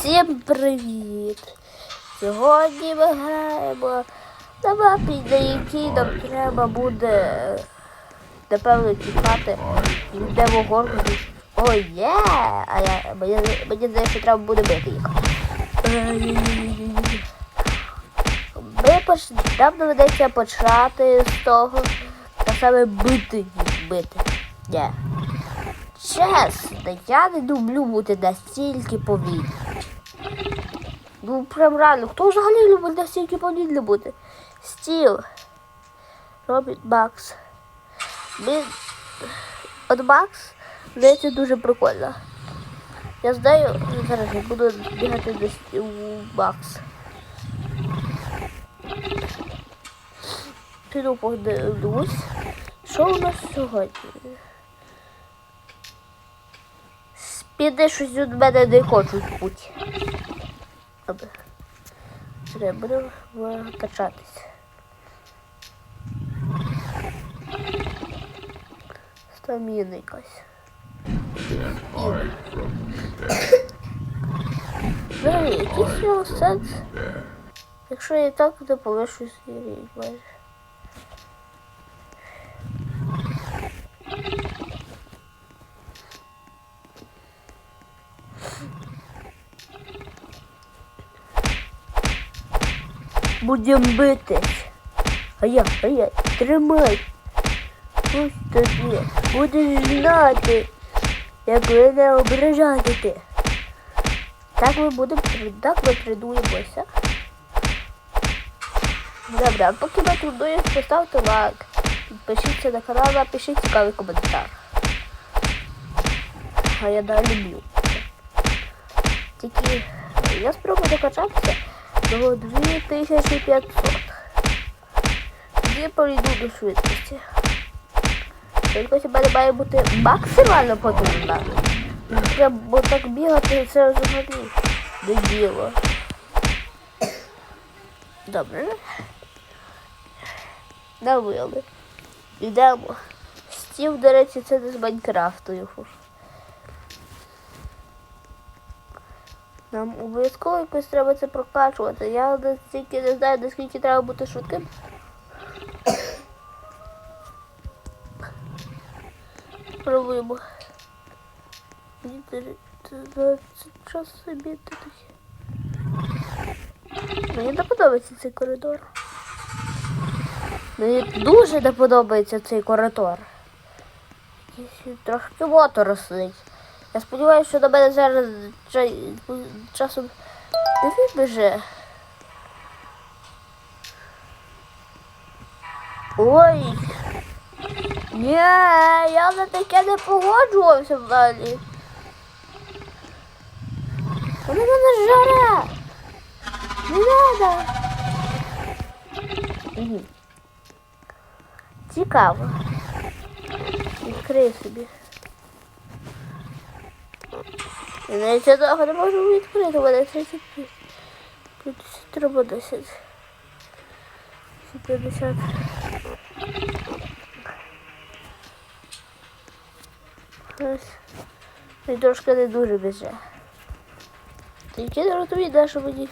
Всім привіт! Сьогодні ми граємо на мапі, на якій нам треба буде напевно тікати. Йдемо горку. О, є! А я мені, здається, що треба буде бити їх. Ми поч... Нам доведеться почати з того, а саме бити їх бити. Ні. Чесно, я не люблю бути настільки повільним. Ну, прям реально, хто взагалі любить настільки повільно бути? Стіл. Робіт Макс. Ми... От Макс, здається, дуже прикольно. Я знаю, зараз я буду бігати до стіл Макс. Піду подивлюсь, що у нас сьогодні. Піди щось від мене не хочуть бути. Добре. Треба буде качатись. Стаміна. Взагалі, якийсь сенс. Якщо я і так, то повишу свій майже. Будем битись. А я, а я, тримай. Ось тобі. Будеш знати, як мене ображати. Так ми будемо, так ми тренуємося. Добре, а поки ми тренуємося, поставте лайк. Підпишіться на канал, напишіть цікавий коментар. А я да люблю. Тільки я спробую докачатися до 2500. Тоді пройду до швидкості. Швидкість у мене має бути максимально потрібна. Треба так бігати, це взагалі не діло. Добре. Навили. Йдемо. Стів, до речі, це не з Майнкрафту Нам обов'язково якось треба це прокачувати. Я настільки не знаю, наскільки треба бути швидким. Пробуємо. Час собі тут. Мені не подобається цей коридор. Мені дуже не подобається цей коридор. Мотор сидить. Я сподіваюся, що до мене зараз ча- часом не вибіже. Ой. Ні, я на таке не погоджувався взагалі. Вона мене жаре. Не надо. Цікаво. Відкрию собі. Я одного не можу відкрити, у мене 35. 50 треба 10. 50. Ось. І трошки не дуже біже. Тільки не розумію, що мені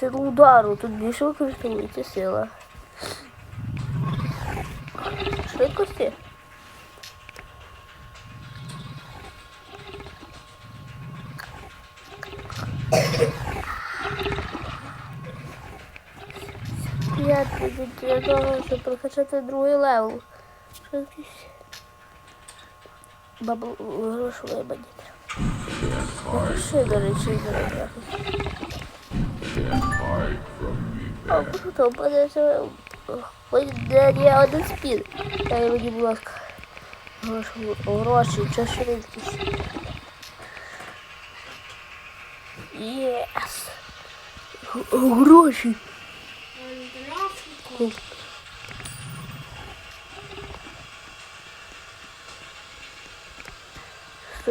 силу удару, тут більше використовується сила. Швидкості. того, щоб прокачати другий левел. Щось бабл грошовий бандит. Ще, до речі, О, круто, опадається хоч дає один спін. Дай мені, будь ласка, гроші, гроші, чашу рідкість. Єс! Гроші! Cool.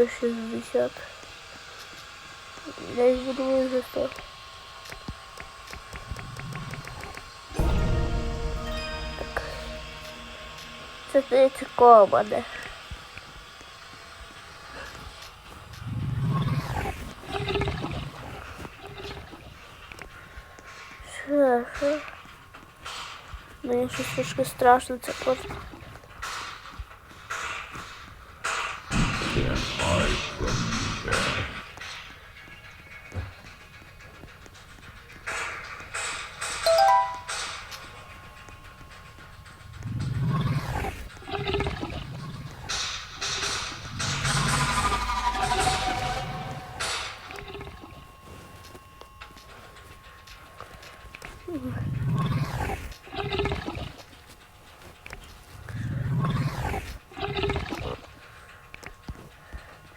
160. Я их буду уже 100. Смотрите Це здається команда. Шахи. Мені щось страшно, це. I from you there.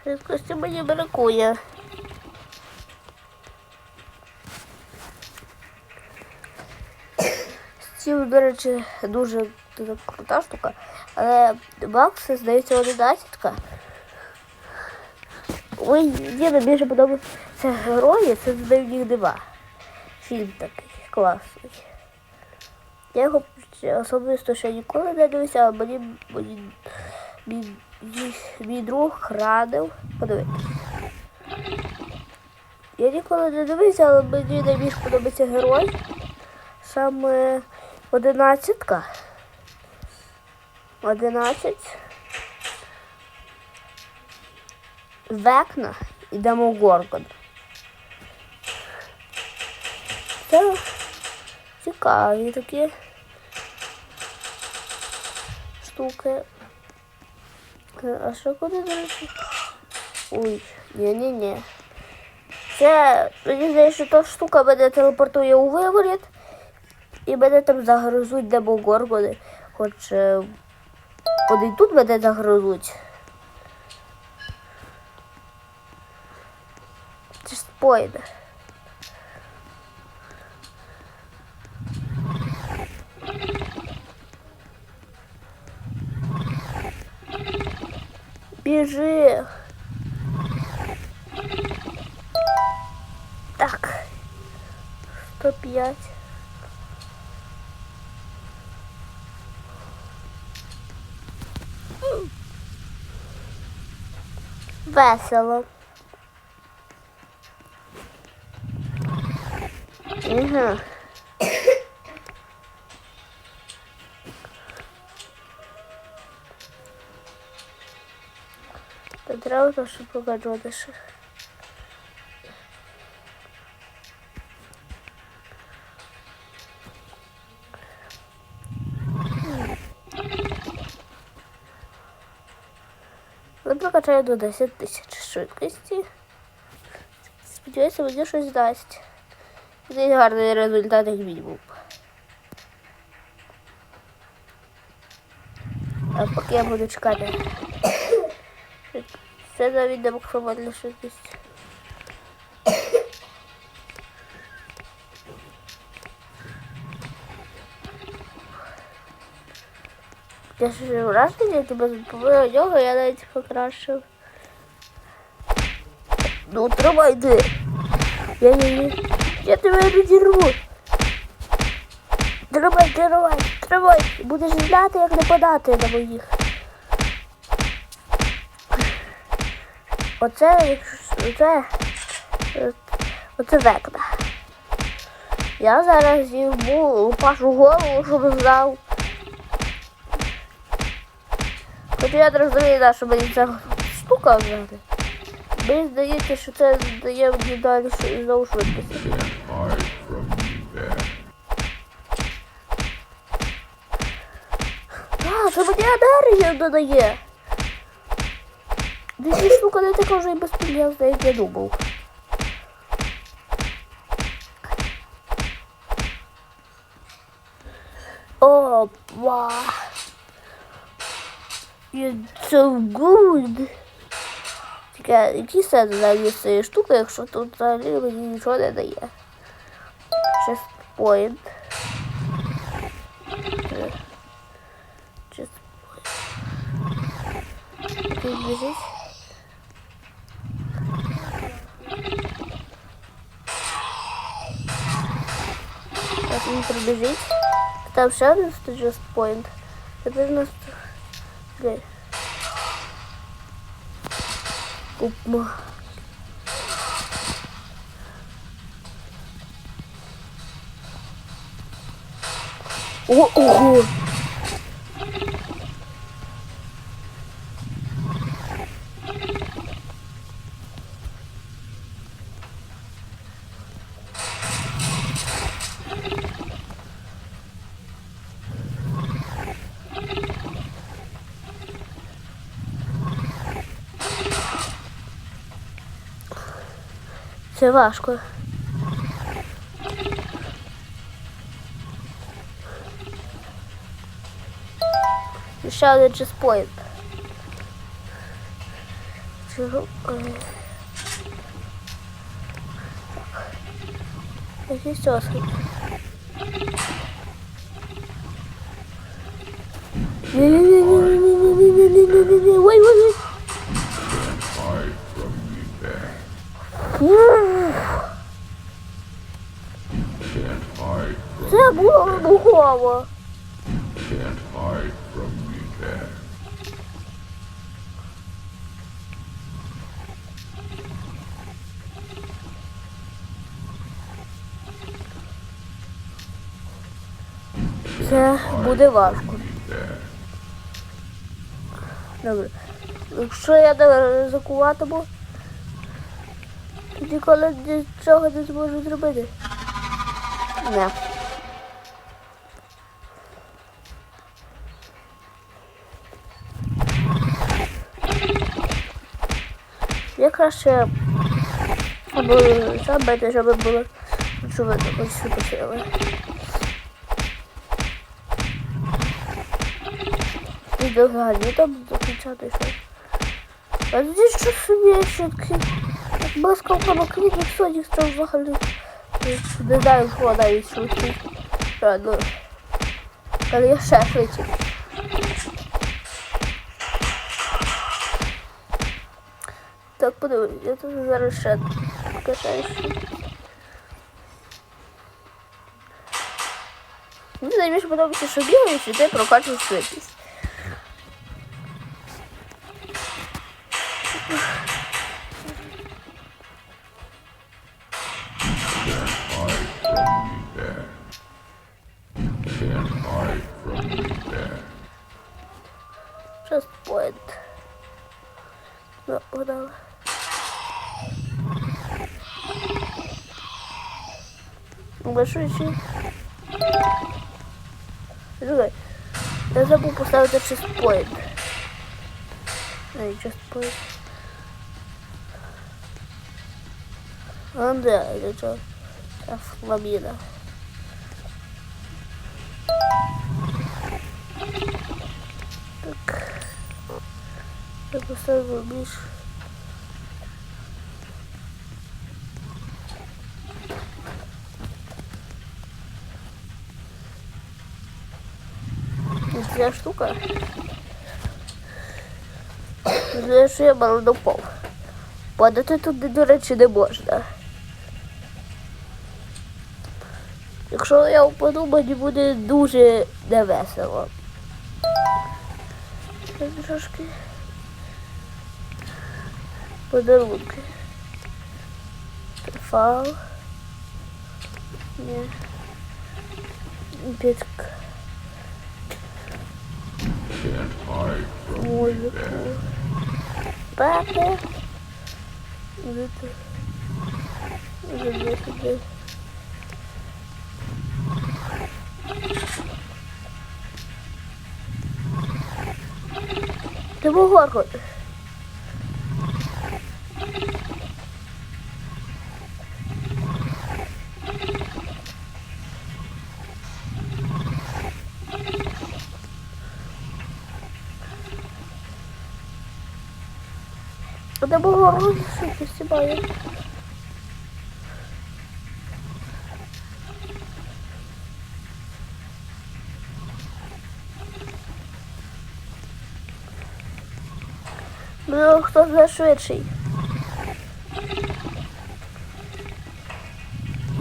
Швидкості мені бракує. Стіл, до речі, дуже, крута штука. Але бакси, здається, одинадцятка. Ой, мені найбільше подобається герої, це «Дивні дива. Фільм такий класний. Я його особисто ще ніколи не дивився, а мені, мені мій, мій, друг радив. Подивитися. Я ніколи не дивився, але мені найбільше подобається герой. Саме одинадцятка. Одинадцять. Векна і Демогоргон. Це цікаві такі штуки. А що куди, до? Ой, ні-ні-ні. Це, мені здається, що та штука мене телепортує у виворіт, і мене там загрозуть демогоргони. Хоч е, вони тут мене загрозуть. Це ж спойлер. Біжи. Так. 105. Весело. Ага. Та треба то, щоб покажувати ще. Я прокачаю до 10 тисяч швидкості. Сподіваюся, мені щось дасть. Це гарний результат, як мінімум. А поки я буду чекати. Це навіть не максимальна швидкість. Я ж враження, тебе з нього я навіть покращив. Ну, тримай ти. Я, я, я, я тебе не дірву. Тримай, тримай, тримай. Будеш знати, як нападати на моїх. Оце, якщо- оце, векна. Я зараз йому лупашу голову, щоб знав. Хоча я розумію, на що мені ця штука взяти. Мені здається, що це дає мені далі знову швидкість. А, це мені енергію додає. Десь штука не така вже і безполезна, як я думав. Опа. It's so good. Який сенс взагалі з цієї штуки, якщо тут взагалі мені нічого не дає. Chest point. біжить. Там ще один стеджес Это у нас купмо. О, ого! Це важко. Ще один чиспоїд. Е. Якісь оскільки. Ні-ні-ні. Вибухово. can't hide from me there. Це буде важко. Добре. Якщо я не ризикуватиму, тоді коли нічого не зможу зробити. Не. краще або зробити, щоб було щоб ось сюди сили. І догадні там доключати щось. А здесь що собі ще такі блискавками квітник содік став взагалі. Не знаю, що вона відчути. Але я ще швидше. Так, подивись, я тут зараз ще катаюся. Мені найбільше подобається, що бігаєш і ти прокачуєш швидкість. Большой Слухай, я забув поставити честпоінт. Ай, честпоінт. А, да, это что? Фламина. Так. Я поставил більше. Ця штука. Мало допав. Падати туди, до речі, не можна. Якщо я впаду, мені буде дуже невесело. Трошки подарунки. Фал. Ні. Бітка музику. Папа. Живе туди. Ти бугорку. Да Богородицю посібаю. Можливо, ну, хто знає швидший.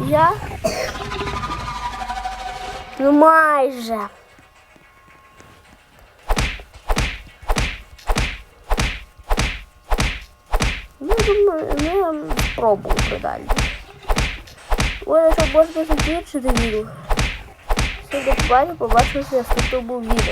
Я? Ну майже. пробувати далі. Ой, це більше більше дивів. Всім до побачення, побачимося в наступному відео.